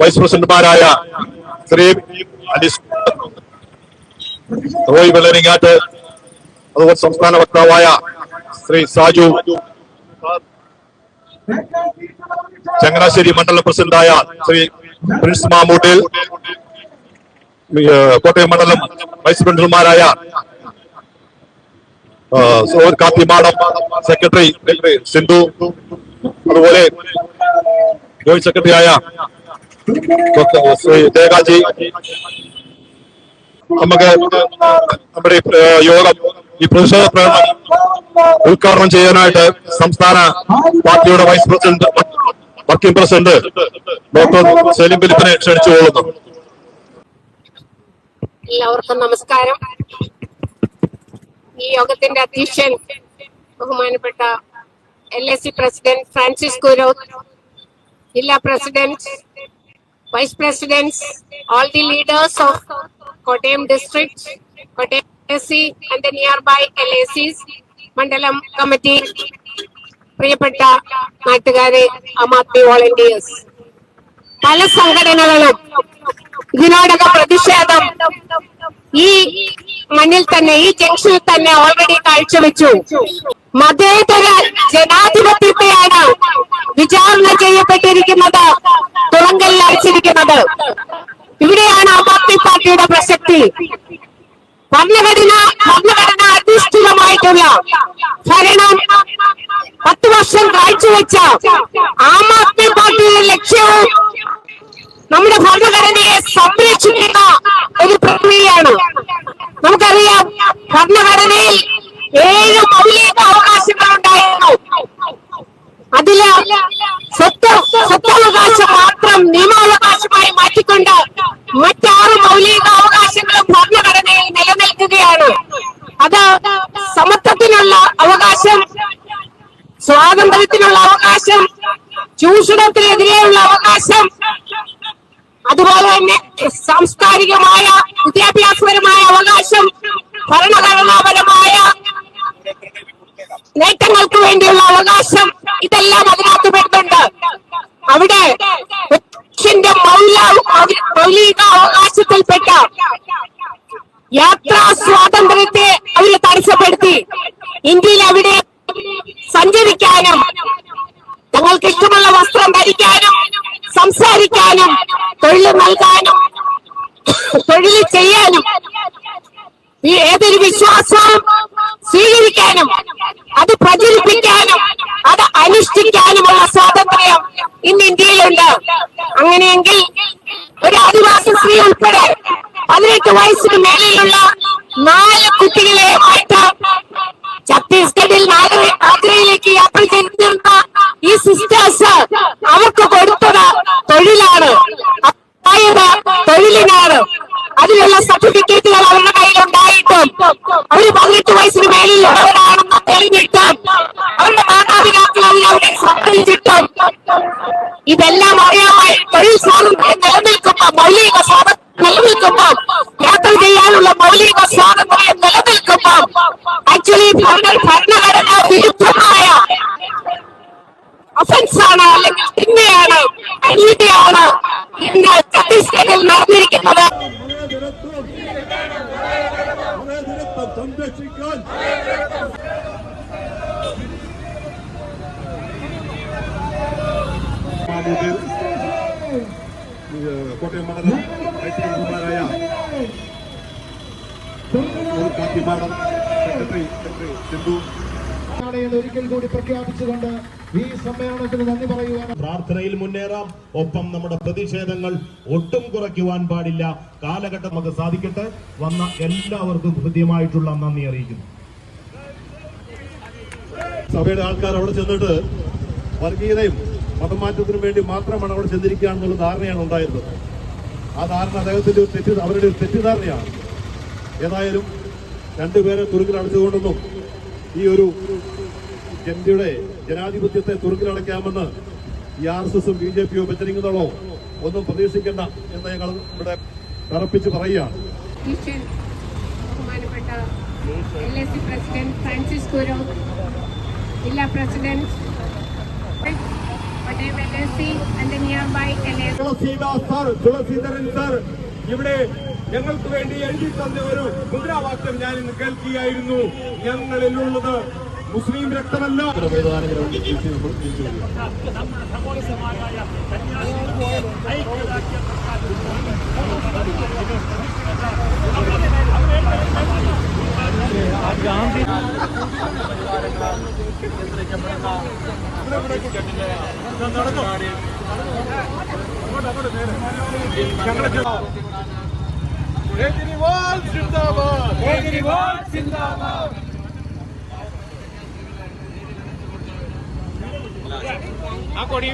Vice പ്രസിഡന്റുമാരായ റോയ് വെള്ളരിങ്ങാറ്റ് അതുപോലെ സംസ്ഥാന വക്താവായ ശ്രീ സാജു. ചങ്ങനാശ്ശേരി മണ്ഡലം പ്രസിഡന്റായ ശ്രീ പ്രിൻസ് മാമൂട്ടിൽ കോട്ടയം മണ്ഡലം വൈസ് പ്രസിഡന്റുമാരായ സോർ കാത്തിമാടം സെക്രട്ടറി സിന്ധു അതുപോലെ ജോയിന്റ് സെക്രട്ടറിയായ ശ്രീ ദേഗാജി നമുക്ക് നമ്മുടെ യോഗം ഈ പ്രതിഷേധ പ്രകടനം ഉദ്ഘാടനം ചെയ്യാനായിട്ട് സംസ്ഥാന പാർട്ടിയുടെ vice president working president doctor Selim ഫിലിപ്പിനെ ക്ഷണിച്ചു കൊള്ളുന്നു. എല്ലാവർക്കും നമസ്കാരം. ഈ യോഗത്തിന്റെ അധ്യക്ഷൻ ബഹുമാനപ്പെട്ട L S C president Francis Kuroth ജില്ലാ president vice president all the leaders of Kottayam district Kottayam S C and the nearby L A സിസ് മണ്ഡലം കമ്മിറ്റി പ്രിയപ്പെട്ട നാട്ടുകാരെ ആദ്മി വോളണ്ടിയേഴ്സ്. പല സംഘടനകളും ഇതിനോടൊക്കെ പ്രതിഷേധം ഈ മണ്ണിൽ തന്നെ ഈ ജംഗ്ഷനിൽ തന്നെ ഓൾറെഡി കാഴ്ചവെച്ചു. മതേതര ജനാധിപത്യത്തെയാണ് വിചാരണ ചെയ്യപ്പെട്ടിരിക്കുന്നത് തുളങ്കലിൽ അയച്ചിരിക്കുന്നത് ഇവിടെയാണ് ആം ആദ്മി പാർട്ടിയുടെ പ്രസക്തി. ഭരണഘടന ഭരണഘടന അധിഷ്ഠിതമായിട്ടുള്ള ഭരണം പത്ത് വർഷം കാഴ്ചവെച്ച ആം ആദ്മി പാർട്ടിയുടെ ലക്ഷ്യവും നമ്മുടെ ഭരണഘടനയെ സംരക്ഷിക്കുന്ന ഒരു പ്രക്രിയയാണ്. നമുക്കറിയാം ഭരണഘടനയിൽ ഏഴ് മൗലിക അവകാശങ്ങൾ ഉണ്ടായിരുന്നു അതിൽ സ്വത്ത് സ്വത്തവകാശം മാത്രം നിയമാവകാശമായി മാറ്റിക്കൊണ്ട് മറ്റാറ് മൗലിക അവകാശങ്ങളും ഭരണഘടനയിൽ നിലനിൽക്കുകയാണ്. സമത്വത്തിനുള്ള അവകാശം സ്വാതന്ത്ര്യത്തിനുള്ള അവകാശം ചൂഷണത്തിനെതിരെയുള്ള അവകാശം അതുപോലെ തന്നെ സാംസ്കാരികമായ വിദ്യാഭ്യാസപരമായ അവകാശം ഭരണഘടനാപരമായ നേട്ടങ്ങൾക്ക് വേണ്ടിയുള്ള അവകാശം ഇതെല്ലാം അതിനകത്ത് പെടുന്നുണ്ട്. അവിടെ മൗല മൗലിക അവകാശത്തിൽപ്പെട്ട യാത്രാ സ്വാതന്ത്ര്യത്തെ അവർ തടസ്സപ്പെടുത്തി. ഇന്ത്യയിൽ അവിടെ സഞ്ചരിക്കാനും തങ്ങൾക്ക് ഇഷ്ടമുള്ള വസ്ത്രം ധരിക്കാനും സംസാരിക്കാനും തൊഴിൽ നൽകാനും തൊഴിൽ ചെയ്യാനും ഈ ഏതൊരു വിശ്വാസവും സ്വീകരിക്കാനും അത് പ്രചരിപ്പിക്കാനും അത് അനുഷ്ഠിക്കാനുമുള്ള സ്വാതന്ത്ര്യം ഇന്ന് ഇന്ത്യയിലുണ്ട്. അങ്ങനെയെങ്കിൽ ഒരു ആദിവാസി സ്ത്രീ ഉൾപ്പെടെ പതിനെട്ട് വയസ്സിന് മേലെയുള്ള നാല് കുട്ടികളെ ഛത്തീസ്ഗഡിൽ നാല് ആഗ്രയിലേക്ക് യാത്ര ചെയ്തിരുന്ന ഈ സിസ്റ്റേഴ്സ് അവർക്ക് കൊടുത്തത് തൊഴിലാണ്. അതായത് തൊഴിലിനാണ്. അതിനുള്ള സർട്ടിഫിക്കറ്റുകൾ അവരുടെ കയ്യിലുണ്ടായിട്ടും അവർ പതിനെട്ട് വയസ്സിന് മേലിലുള്ളവരാണെന്ന് തെളിഞ്ഞിട്ടും അവരുടെ മാതാപിതാക്കൾ അതിനവിടെ സമ്മതിച്ചിട്ടും ഇതെല്ലാം അറിയാമായി തൊഴിൽ സ്വാതന്ത്ര്യം നിലനിൽക്കുമ്പോൾ മൗലിക സ്വാതന്ത്ര്യം മൗലിക സ്വാതന്ത്ര്യം നിലനിൽക്കുമ്പോൾ ആക്ച്വലി ഭരണഘടന വിരുദ്ധമായ ഒഫൻസ് ആണ് അല്ലെങ്കിൽ തിന്മയാണ് അനീതിയാണ്. ഇന്ന് ഛത്തീസ്ഗഡിൽ നടന്നിരിക്കുന്നത്. മതേതരത്വം മതേതരത്വം സംരക്ഷിക്കാൻ മാമൂട്ടിൽ ഏഹ്, കോട്ടയം മണ്ഡലം വൈസ് പ്രസിഡന്റുമാരായ സോർ കാത്തിമാടം സെക്രട്ടറി സെക്രട്ടറി സിന്ധു എന്ന് ഒരിക്കൽ കൂടി പ്രഖ്യാപിച്ചുകൊണ്ട് ഈ നന്ദി പ്രാർത്ഥനയിൽ മുന്നേറാം. ഒപ്പം നമ്മുടെ പ്രതിഷേധങ്ങൾ ഒട്ടും കുറയ്ക്കുവാൻ പാടില്ല. കാലഘട്ടം നമുക്ക് സാധിക്കട്ടെ. വന്ന എല്ലാവർക്കും ഹൃദ്യമായിട്ടുള്ള നന്ദി അറിയിക്കുന്നു. സഭയുടെ ആൾക്കാർ അവിടെ ചെന്നിട്ട് വർഗീയതയും മതമാറ്റത്തിനും വേണ്ടി മാത്രമാണ് അവിടെ ചെന്നിരിക്കുക എന്നുള്ള ധാരണയാണ് ഉണ്ടായിരുന്നത്. ആ ധാരണ അദ്ദേഹത്തിന്റെ അവരുടെ ഒരു തെറ്റിദ്ധാരണയാണ്. ഏതായാലും രണ്ടുപേരെ തുറുക്കിലടച്ചുകൊണ്ടെന്നും ഈ ഒരു ജനതയുടെ ജനാധിപത്യത്തെ തുറുക്കിലടയ്ക്കാമെന്ന് ഈ ആർ എസ് എസും ബി ജെ പിയോ ബജരിങ്ങുകളോ ഒന്നും പ്രതീക്ഷിക്കേണ്ട എന്ന് ഞങ്ങൾ ഇവിടെ തറപ്പിച്ച് പറയുകയാണ്. പ്രസിഡന്റ് ഫ്രാൻസിസ് ജില്ലാ president Tulasidas sir Tulasidharan sir ഇവിടെ ഞങ്ങൾക്ക് വേണ്ടി എഴുതി തന്ന ഒരു മുദ്രാവാക്യം ഞാൻ ഇന്ന് കേൾക്കുകയായിരുന്നു. ഞങ്ങളിലുള്ളത് മുസ്ലിം രക്തമല്ല. കേജ്രിവാൾ സിന്ദാബാദ്. കേജ്രിവാൾ സിന്ദാബാദ്. ആ കൊടി